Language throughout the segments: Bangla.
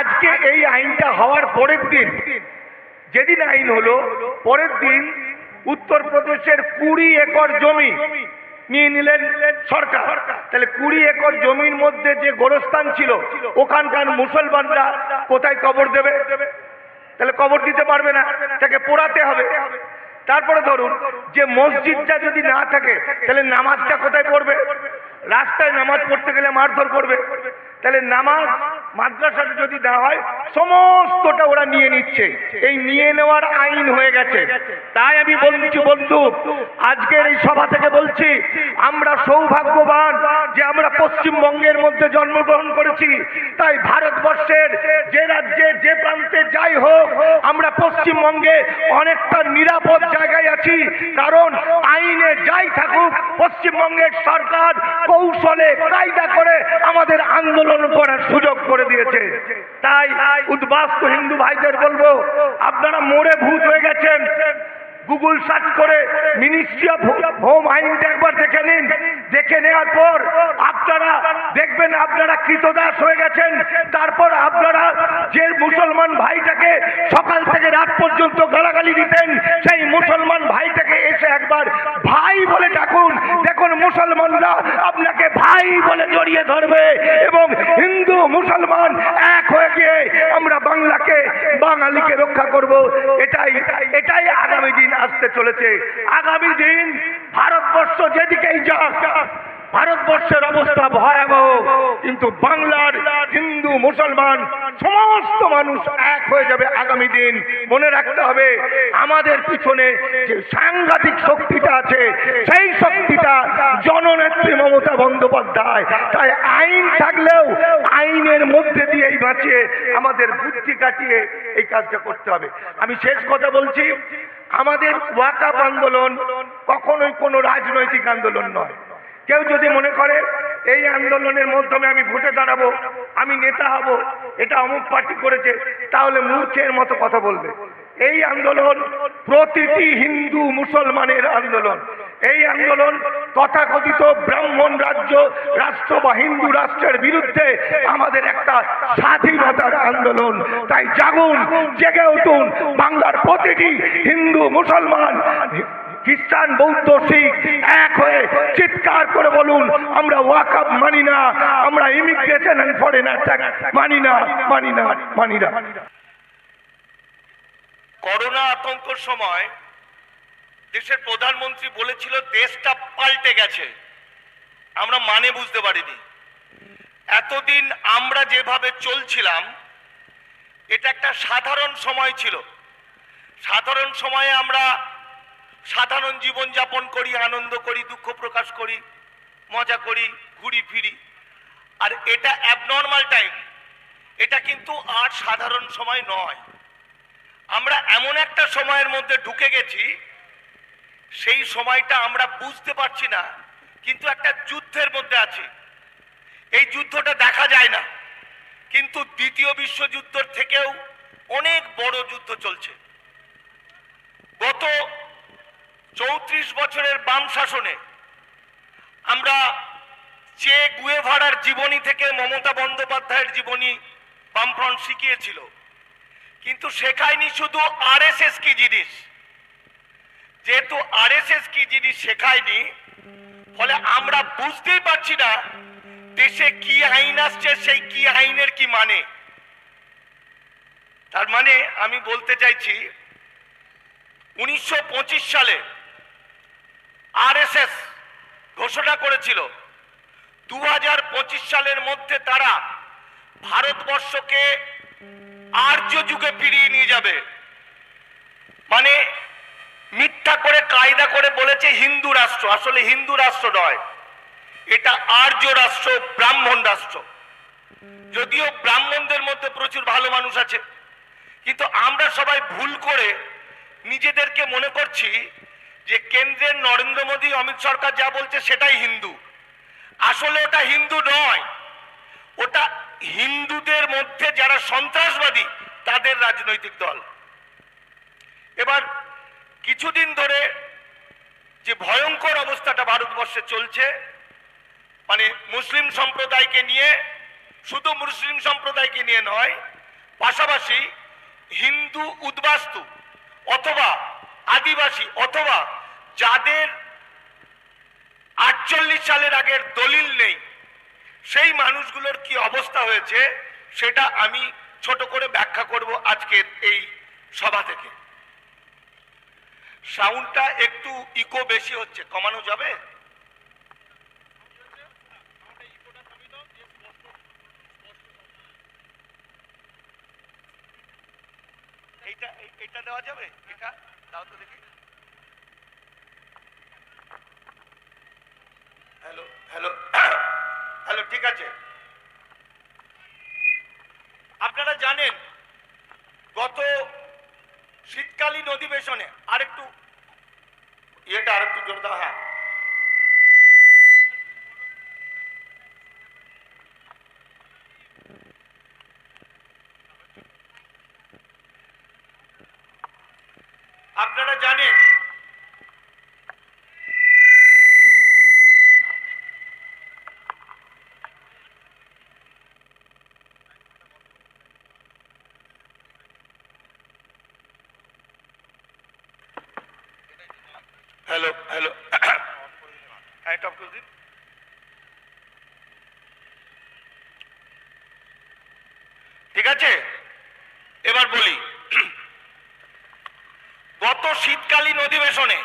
আজকে এই আইনটা হওয়ার পরের দিন, যেদিন আইন হলো, পরের দিন উত্তরপ্রদেশের কুড়ি একর জমি নিয়ে নিলেন সরকার। তাহলে কুড়ি একর জমির মধ্যে যে গোরস্থান ছিল, ওখানকার মুসলমানরা কোথায় কবর দেবে? তাহলে কবর দিতে পারবে না, তাকে পোড়াতে হবে। তারপরে ধরুন, যে মসজিদটা যদি না থাকে, তাহলে নামাজটা কোথায় পড়বে? রাস্তায় নামাজ পড়তে গেলে মারধর করবে। তাহলে নামাজ মাদ্রাসাটা যদি না হয়, সমস্তটা ওরা নিয়ে নিচ্ছে। এই নিয়ে নেওয়ার আইন হয়ে গেছে। তাই আমি বলছি, বন্ধু, আজকের এই সভা থেকে বলছি, আমরা সৌভাগ্যবান যে আমরা পশ্চিমবঙ্গের মধ্যে জন্মগ্রহণ করেছি। তাই ভারতবর্ষের যে রাজ্যে, যে প্রান্তে যাই হোক, আমরা পশ্চিমবঙ্গে অনেকটা নিরাপদ জায়গায় আছি। কারণ আইনে যাই থাকুক, পশ্চিমবঙ্গের সরকার কৌশলে কায়দা করে আমাদের আন্দোলন করার সুযোগ করে দিয়েছে। তাই উদ্বাস্ত হিন্দু ভাইদের বলব, আপনারা মোড়ে ভূত হয়ে গেছেন। গুগল সার্চ করে মিনিস্ট্রি অফ হোম আইনটা একবার দেখে নিন। দেখে নেওয়ার পর আপনারা দেখবেন আপনারা কৃতদাস হয়ে গেছেন। তারপর আপনারা যে মুসলমান ভাইটাকে সকাল থেকে রাত পর্যন্ত গালাগালি দিতেন, সেই মুসলমান ভাইটাকে এসে একবার ভাই বলে ডাকুন। দেখুন মুসলমানরা আপনাকে ভাই বলে জড়িয়ে ধরবে এবং হিন্দু, মুসলমান এক হয়ে গিয়ে আমরা বাংলাকে, বাঙালিকে রক্ষা করব। এটাই এটাই আগামী দিন আসতে চলেছে। আগামী দিন ভারতবর্ষ যেদিকেই যাক ভারতবর্ষের অবস্থা ভয়াবহ। কিন্তু বাংলার হিন্দু, মুসলমান, সমস্ত মানুষ এক হয়ে যাবে আগামী দিন। মনে রাখতে হবে, আমাদের পিছনে যে সাংঘাতিক শক্তিটা আছে, সেই শক্তিটা জননেত্রী মমতা বন্দ্যোপাধ্যায়। তাই আইন থাকলেও আইনের মধ্যে দিয়েই বাঁচিয়ে আমাদের বুদ্ধি কাটিয়ে এই কাজটা করতে হবে। আমি শেষ কথা বলছি, আমাদের ওয়াকাপ আন্দোলন কখনোই কোনো রাজনৈতিক আন্দোলন নয়। কেউ যদি মনে করে, এই আন্দোলনের মাধ্যমে আমি ভোটে দাঁড়াবো, আমি নেতা হব, এটা অমুক পার্টি করেছে, তাহলে মূর্খের মতো কথা বলবে। এই আন্দোলন প্রতিটি হিন্দু মুসলমানের আন্দোলন। এই আন্দোলন তথাকথিত ব্রাহ্মণ রাজ্য, রাষ্ট্র বা হিন্দু রাষ্ট্রের বিরুদ্ধে আমাদের একটা স্বাধীনতার আন্দোলন। তাই জাগুন, জেগে উঠুন, বাংলার প্রতিটি হিন্দু মুসলমান খ্রিস্টান বৌদ্ধ শিখ এক হয়ে চিৎকার করে বলুন, আমরা ওয়াকআপ মানি না, আমরা ইমিগ্রেশন এন্ড ফরেনার ট্যাক্স মানি না মানি না মানি না। করোনা আতঙ্কর সময় দেশের প্রধানমন্ত্রী বলেছিল, দেশটা পাল্টে গেছে। আমরা মানে বুঝতে পারিনি। এতদিন আমরা যেভাবে চলছিলাম, এটা একটা সাধারণ সময় ছিল। সাধারণ সময়ে আমরা সাধারণ জীবন যাপন করি, আনন্দ করি, দুঃখ প্রকাশ করি, মজা করি, ঘুরি ফিরি। আর এটা অ্যাবনর্মাল টাইম এটা কিন্তু আর সাধারণ সময় নয়। আমরা এমন একটা সময়ের মধ্যে ঢুকে গেছি, সেই সময়টা আমরা বুঝতে পারছি না, কিন্তু একটা যুদ্ধের মধ্যে আছি। এই যুদ্ধটা দেখা যায় না, কিন্তু দ্বিতীয় বিশ্বযুদ্ধের থেকেও অনেক বড় যুদ্ধ চলছে। গত চৌত্রিশ বছরের বাম শাসনে আমরা চে গুয়েভারার জীবনী থেকে মমতা বন্দ্যোপাধ্যায়ের জীবনী বামফ্রন্ট শিখিয়েছিল, কিন্তু শেখায়নি শুধু আরএসএস কি জিনিস। যেহেতু আরএসএস কি জিনিস শেখায়নি, ফলে আমরা বুঝতেই পারছি না দেশে কি আইন আসছে, সেই কি আইনের কি মানে। তার মানে আমি বলতে চাইছি, উনিশশো পঁচিশ সালে আরএসএস ঘোষণা করেছিল। দুহাজার পঁচিশ সালের মধ্যে তারা ভারতবর্ষকে আর্য যুগে ফিরিয়ে নিয়ে যাবে। মানে মিথ্যা করে, কায়দা করে বলেছে হিন্দু রাষ্ট্র। আসলে হিন্দু রাষ্ট্র নয়, এটা আর্য রাষ্ট্র, ব্রাহ্মণ রাষ্ট্র। যদিও ব্রাহ্মণদের মধ্যে প্রচুর ভালো মানুষ আছে, কিন্তু আমরা সবাই ভুল করে নিজেদেরকে মনে করছি যে কেন্দ্রের নরেন্দ্র মোদী, অমিত সরকার যা বলছে সেটাই হিন্দু। আসলে ওটা হিন্দু নয়। ওটা হিন্দুদের মধ্যে যারা সন্ত্রাসবাদী, তাদের রাজনৈতিক দল। এবার কিছুদিন ধরে যে ভয়ঙ্কর অবস্থাটা ভারতবর্ষে চলছে মানে মুসলিম সম্প্রদায়কে নিয়ে, শুধু মুসলিম সম্প্রদায়কে নিয়ে নয়, পাশাপাশি হিন্দু উদ্বাস্তু অথবা আদিবাসী অথবা যাদের আটচল্লিশ সালের আগের দলিল নেই, সেই মানুষগুলোর কি অবস্থা হয়েছে সেটা আমি ছোট করে ব্যাখ্যা করব আজকের এই সভা থেকে। সাউন্ডটা একটু ইকো বেশি হচ্ছে, কমানো যাবে? এটা এইটা দেওয়া যাবে? এটা? দাও তো দেখি। হ্যালো হ্যালো হ্যালো ঠিক আছে আপনারা জানেন গত শীতকালীন অধিবেশনে আরেকটু ইয়েটা আরেকটু জোর দাও হ্যাঁ আপনারা জানেন হ্যালো হ্যালো হ্যাঁ টপ করে দিন ঠিক আছে? এবার বলি। গত শীতকালীন অধিবেশনে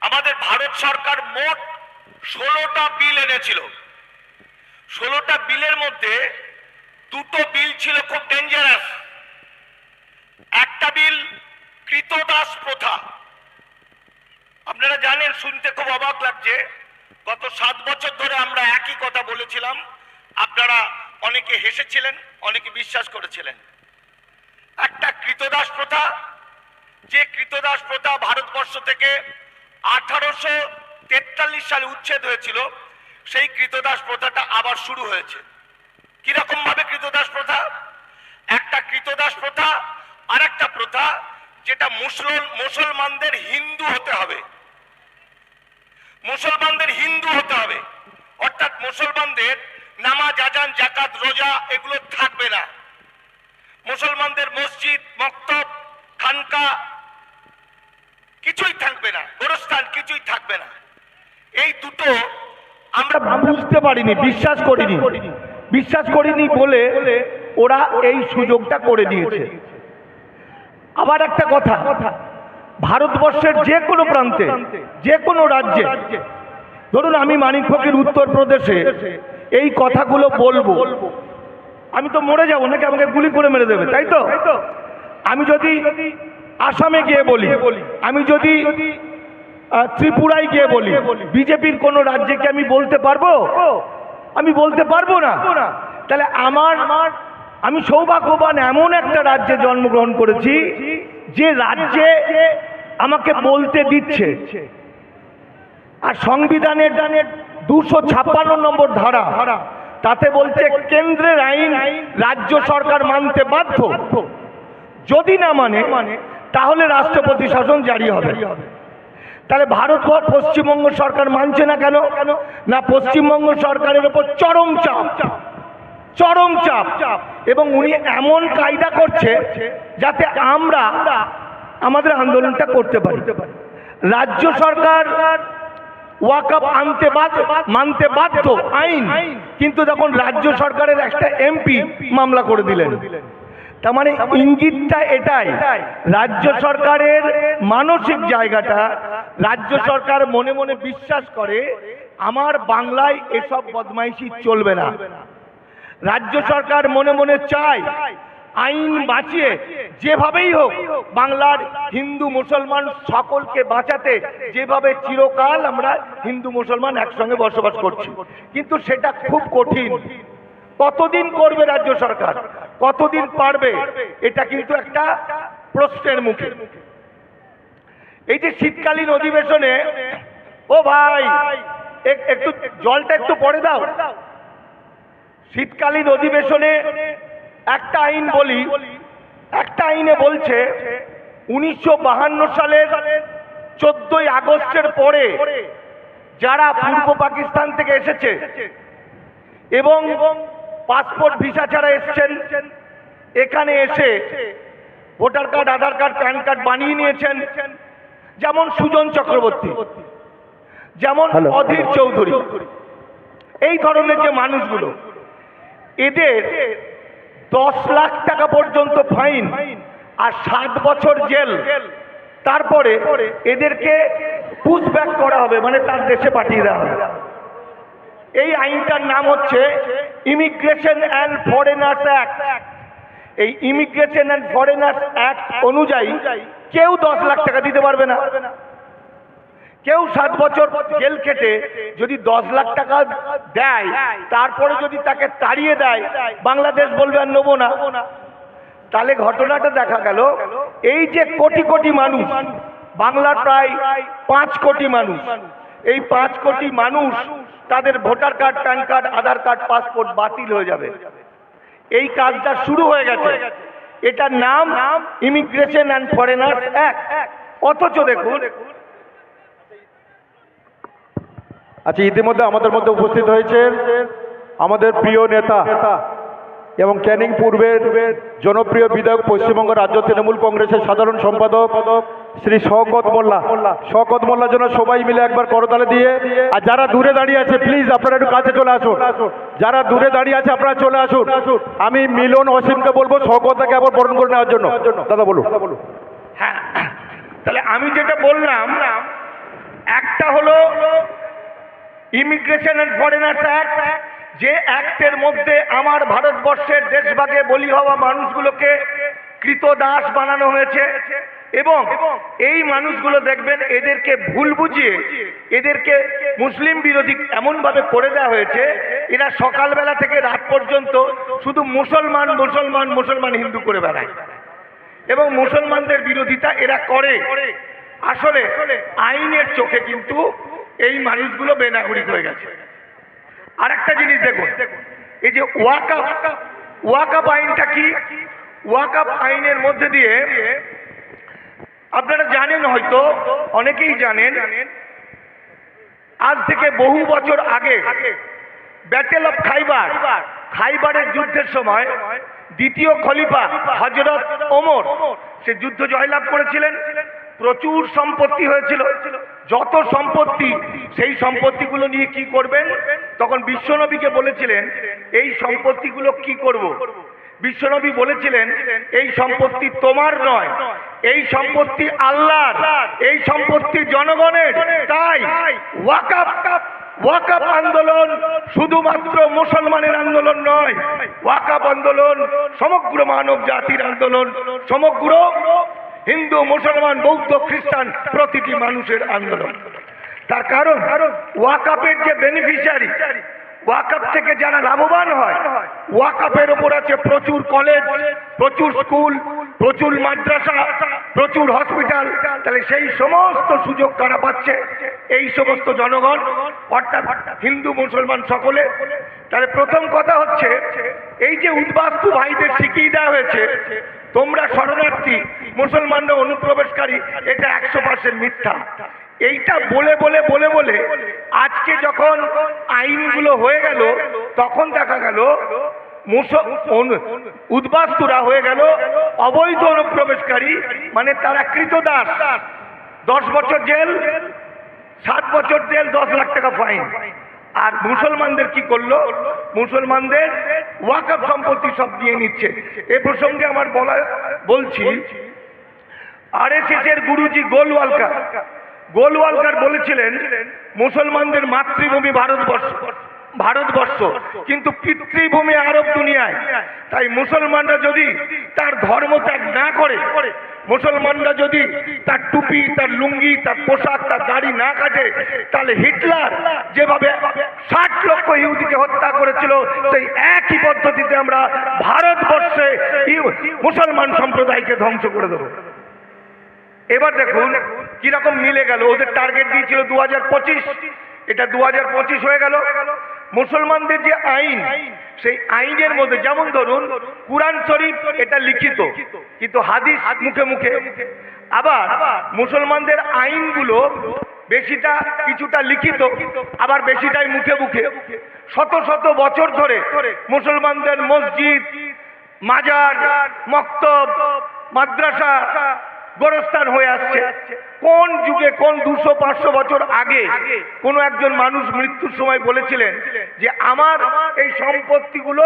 আমাদের ভারত সরকার মোট ষোলোটা বিল এনেছিল। ষোলোটা বিলের মধ্যে দুটো বিল ছিল খুব ডেঞ্জারাস একটা বিল কৃতদাস প্রথা। আপনারা জানেন, শুনতে খুব অবাক লাগছে। গত সাত বছর ধরে আমরা একই কথা বলেছিলাম। আপনারা অনেকে হেসেছিলেন, অনেকে বিশ্বাস করেছিলেন। একটা কৃতদাস প্রথা, যে কৃতদাস প্রথা ভারতবর্ষ থেকে আঠারোশো তেতাল্লিশ সালে উচ্ছেদ হয়েছিল, সেই কৃতদাস প্রথাটা আবার শুরু হয়েছে। কীরকম ভাবে কৃতদাস প্রথা? একটা কৃতদাস প্রথা আর একটা প্রথা, যেটা মুসলমান, মুসলমানদের হিন্দু হতে হবে। মুসলমানদের হিন্দু হতে হবে। অর্থাৎ মুসলমানদের নামাজ, আজান জাকাত রোজা এগুলো থাকবে না। মুসলমানদের মসজিদ, মক্তব, খানকা কিছুই থাকবে না, গোরস্থান কিছুই থাকবে না। এই দুটো আমরা বুঝতে পারিনি, বিশ্বাস করিনি। বিশ্বাস করিনি বলে ওরা এই সুযোগটা করে দিয়েছে। আবার একটা কথা, ভারতবর্ষের যে কোনো প্রান্তে, যে কোনো রাজ্যে, ধরুন আমি মানিক ফকির উত্তরপ্রদেশে এই কথাগুলো বলব। আমি তো মরে যাব, নাকি আমাকে গুলি করে মেরে দেবে, তাই তো? আমি যদি আসামে গিয়ে বলি, আমি যদি ত্রিপুরায় গিয়ে বলি, বিজেপির কোন রাজ্যে কি আমি বলতে পারব? আমি বলতে পারব না। তাহলে আমার আমার, আমি সৌভাগ্যবান এমন একটা রাজ্যে জন্মগ্রহণ করেছি, যে রাজ্যে আমাকে বলতে দিচ্ছে। আর সংবিধানের দুশো ছাপ্পান্ন নম্বর ধারা। তাতে বলছে, কেন্দ্রের আইন রাজ্য সরকার মানতে বাধ্য। যদি না মানে তাহলে রাষ্ট্রপতি শাসন জারি হবে। তাহলে ভারত পশ্চিমবঙ্গ সরকার মানছে না কেন? না, পশ্চিমবঙ্গ সরকারের ওপর চরম চাপ। চরম চাপ। এবং উনি এমন কায়দা করছে যাতে আমরা আমাদের আন্দোলনটা করতে পারি। রাজ্য সরকার ওয়াকআপ আনতে মানতে বাধ্য, আইন। কিন্তু যখন রাজ্য সরকারের একটা এমপি মামলা করে দিলেন, তার মানে ইঙ্গিতটা এটাই, রাজ্য সরকারের মানসিক জায়গাটা, রাজ্য সরকার মনে মনে বিশ্বাস করে, আমার বাংলায় এসব বদমাইশি চলবে না। রাজ্য সরকার মনে মনে চায় আইন বাঁচিয়ে যেভাবেই হোক বাংলার হিন্দু মুসলমান সকলকে বাঁচাতে যেভাবে চিরকাল আমরা হিন্দু মুসলমান একসঙ্গে বসবাস করছি। কিন্তু সেটা খুব কঠিন। কতদিন করবে রাজ্য সরকার? কতদিন পারবে? এটা কিন্তু একটা প্রশ্নের মুখে। এই যে শীতকালীন অধিবেশনে, ও ভাই একটু জলটা একটু পরে দাও। শীতকালীন অধিবেশনে একটা আইন বলি একটা আইনে বলছে উনিশশো বাহান্ন সালের চোদ্দই আগস্টের পরে যারা পূর্ব পাকিস্তান থেকে এসেছে এবং পাসপোর্ট ভিসা ছাড়া এসেছেন এখানে এসে voter card Aadhaar card PAN card বানিয়ে নিয়েছেন যেমন সুজন চক্রবর্তী যেমন অধীর চৌধুরী। এই ধরনের যে মানুষগুলো এদের দশ লাখ টাকা পর্যন্ত ফাইন আর সাত বছর জেল। তারপরে এদেরকে পুশব্যাক করা হবে মানে তার দেশে পাঠিয়ে দেওয়া হবে। এই আইনটার নাম হচ্ছে ইমিগ্রেশন অ্যান্ড ফরেনার্স অ্যাক্ট এই ইমিগ্রেশন অ্যান্ড ফরেনার্স অ্যাক্ট অনুযায়ী কেউ দশ লাখ টাকা দিতে পারবে না। কেউ সাত বছর জেল খেটে যদি দশ লাখ টাকা দেয়, তারপরে যদি তাকে তাড়িয়ে দেয়, বাংলাদেশ বলবে আর নেব না। তাহলে ঘটনাটা দেখা গেল, এই যে কোটি কোটি মানুষ, বাংলার প্রায় পাঁচ কোটি মানুষ, এই পাঁচ কোটি মানুষ তাদের voter card, PAN card, Aadhaar card, passport বাতিল হয়ে যাবে। এই কাজটা শুরু হয়ে গেছে। এটার নাম ইমিগ্রেশন অ্যান্ড ফরেনার্স অ্যাক্ট অথচ দেখুন আচ্ছা ইতিমধ্যে আমাদের মধ্যে উপস্থিত হয়েছে আমাদের প্রিয় নেতা এবং ক্যানিং পূর্বের জনপ্রিয় বিধায়ক পশ্চিমবঙ্গ রাজ্য তৃণমূল কংগ্রেসের সাধারণ সম্পাদক শ্রী শওকত মোল্লা। শওকত মোল্লার জন্য সবাই মিলে একবার করতালে দিয়ে, আর যারা দূরে দাঁড়িয়ে আছে প্লিজ আপনারা একটু কাছে চলে আসুন। যারা দূরে দাঁড়িয়ে আছে, আপনারা চলে আসুন। আমি মিলন অসীমকে বলব শওকতকে আবার বরণ করে নেওয়ার জন্য। দাদা, বলুন। হ্যাঁ তাহলে আমি যেটা বললাম, একটা হলো ইমিগ্রেশন অ্যান্ড ফরেনার্স অ্যাক্ট যে অ্যাক্টের মধ্যে আমার ভারতবর্ষের দেশভাগে বলি হওয়া মানুষগুলোকে কৃত দাস বানানো হয়েছে। এবং এই মানুষগুলো দেখবেন এদেরকে ভুল বুঝিয়ে, এদেরকে মুসলিম বিরোধী এমনভাবে করে দেওয়া হয়েছে, এরা সকালবেলা থেকে রাত পর্যন্ত শুধু মুসলমান মুসলমান মুসলমান হিন্দু করে বেড়ায়। এবং মুসলমানদের বিরোধিতা এরা করে। আসলে আইনের চোখে কিন্তু এই মানুষগুলো বেনাগরিক হয়ে গেছে। আর একটা জিনিস দেখুন, এই যে ওয়াকাপ ওয়াকাপ আইনটা কি? ওয়াকাপ আইনের মধ্যে দিয়ে আপনারা জানেন হয়তো, অনেকেই জানেন, আজ থেকে বহু বছর আগে ব্যাটেল অফ খাইবার খাইবারের যুদ্ধের সময় দ্বিতীয় খলিফা হজরত ওমর, সে যুদ্ধ জয়লাভ করেছিলেন। প্রচুর সম্পত্তি হয়েছিল। যত সম্পত্তি, সেই সম্পত্তিগুলো নিয়ে কি করবেন? তখন বিশ্বনবীকে বলেছিলেন, এই সম্পত্তিগুলো কি করব? বিশ্বনবী বলেছিলেন, এই সম্পত্তি তোমার নয়, এই সম্পত্তি আল্লাহর, এই সম্পত্তি জনগণের। তাই ওয়াকাপ ওয়াকাপ আন্দোলন শুধুমাত্র মুসলমানের আন্দোলন নয়, ওয়াকাপ আন্দোলন, সমগ্র মানব জাতির আন্দোলন, সমগ্র হিন্দু, মুসলমান, বৌদ্ধ, খ্রিস্টান প্রতিটি মানুষের আন্দোলন। তার কারণ ওয়াকাপের যে বেনিফিশিয়ারি ওয়াকাপ থেকে যারা লাভবান হয় ওয়াকাপের ওপর আছে প্রচুর কলেজ প্রচুর স্কুল প্রচুর মাদ্রাসা, প্রচুর হসপিটাল তাহলে সেই সমস্ত সুযোগ কারা পাচ্ছে? এই সমস্ত জনগণ, অর্থাৎ হিন্দু, মুসলমান সকলে। তাহলে প্রথম কথা হচ্ছে, এই যে উদ্বাস্তু ভাইদের শিখিয়ে দেওয়া হয়েছে, তোমরা শরণার্থী, মুসলমানরা অনুপ্রবেশকারী, এটা একশো পার্সেন্ট মিথ্যা। এইটা বলে বলে বলে বলে আজকে যখন আইনগুলো হয়ে গেল, তখন দেখা গেল উদ্বাস্তুরা হয়ে গেল, অবৈধ অনুপ্রবেশকারী মানে তারা কৃতদাস। দশ বছর জেল, সাত বছর জেল, দশ লাখ টাকা ফাইন। আর মুসলমানদের কি করল? মুসলমানদের ওয়াকফ সম্পত্তি সব দিয়ে নিচ্ছে। এ প্রসঙ্গে আমার বলা বলছি আরএসএস এর গুরুজি গোলওয়ালকার। গোলওয়ালকার বলেছিলেন, মুসলমানদের মাতৃভূমি ভারতবর্ষ। ভারতবর্ষ, কিন্তু পিতৃভূমি আরব দুনিয়ায়। তাই মুসলমানরা যদি তার ধর্ম ত্যাগ না করে, মুসলমানরা যদি তার টুপি, তার লুঙ্গি, তার পোশাক, তার দাড়ি না কাটে, তাহলে হিটলার যেভাবে ষাট লক্ষ ইহুদিকে হত্যা করেছিল, সেই একই পদ্ধতিতে আমরা ভারতবর্ষে মুসলমান সম্প্রদায়কে ধ্বংস করে দেবো। এবার দেখুন কীরকম মিলে গেল। ওদের টার্গেট দিয়েছিল দু হাজার পঁচিশ। এটা দু হাজার পঁচিশ হয়ে গেল। মুসলমানদের যে আইন, সেই আইনের মধ্যে যেমন ধরুন, কুরআন শরীফ এটা লিখিত, কিন্তু হাদিস মুখে মুখে। আবার মুসলমানদের আইনগুলো বেশিটা কিছুটা লিখিত, আবার বেশিটাই মুখে মুখে। শত শত বছর ধরে মুসলমানদের মসজিদ, মাজার, মক্তব, মাদ্রাসা গোরস্থান হয়ে আসছে। কোন যুগে, কোন দুশো, পাঁচশো বছর আগে কোন একজন মানুষ মৃত্যুর সময় বলেছিলেন যে আমার এই সম্পত্তিগুলো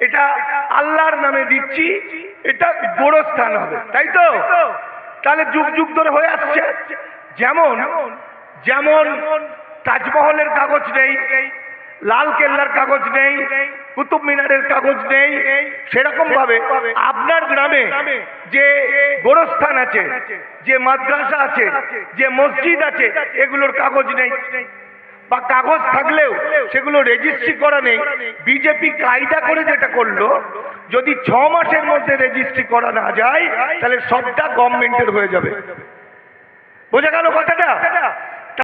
এটা আল্লাহর নামে দিচ্ছি, এটা গোরস্থান হবে। তাই তো? তাহলে যুগ যুগ ধরে হয়ে আসছে। যেমন যেমন তাজমহলের কাগজ নেই লাল কেল্লার কাগজ নেই, কুতুব মিনারের কাগজ নেই, সেরকম ভাবে আপনার গ্রামে যে গোরস্থান আছে, যে মাদ্রাসা আছে, যে মসজিদ আছে, এগুলোর কাগজ নেই। বা কাগজ থাকলেও সেগুলো রেজিস্ট্রি করা নেই। বিজেপি কায়দা করে যেটা করল, যদি ছ মাসের মধ্যে রেজিস্ট্রি করা না যায়, তাহলে সবটা গভর্নমেন্টের হয়ে যাবে। বোঝা গেল কথাটা?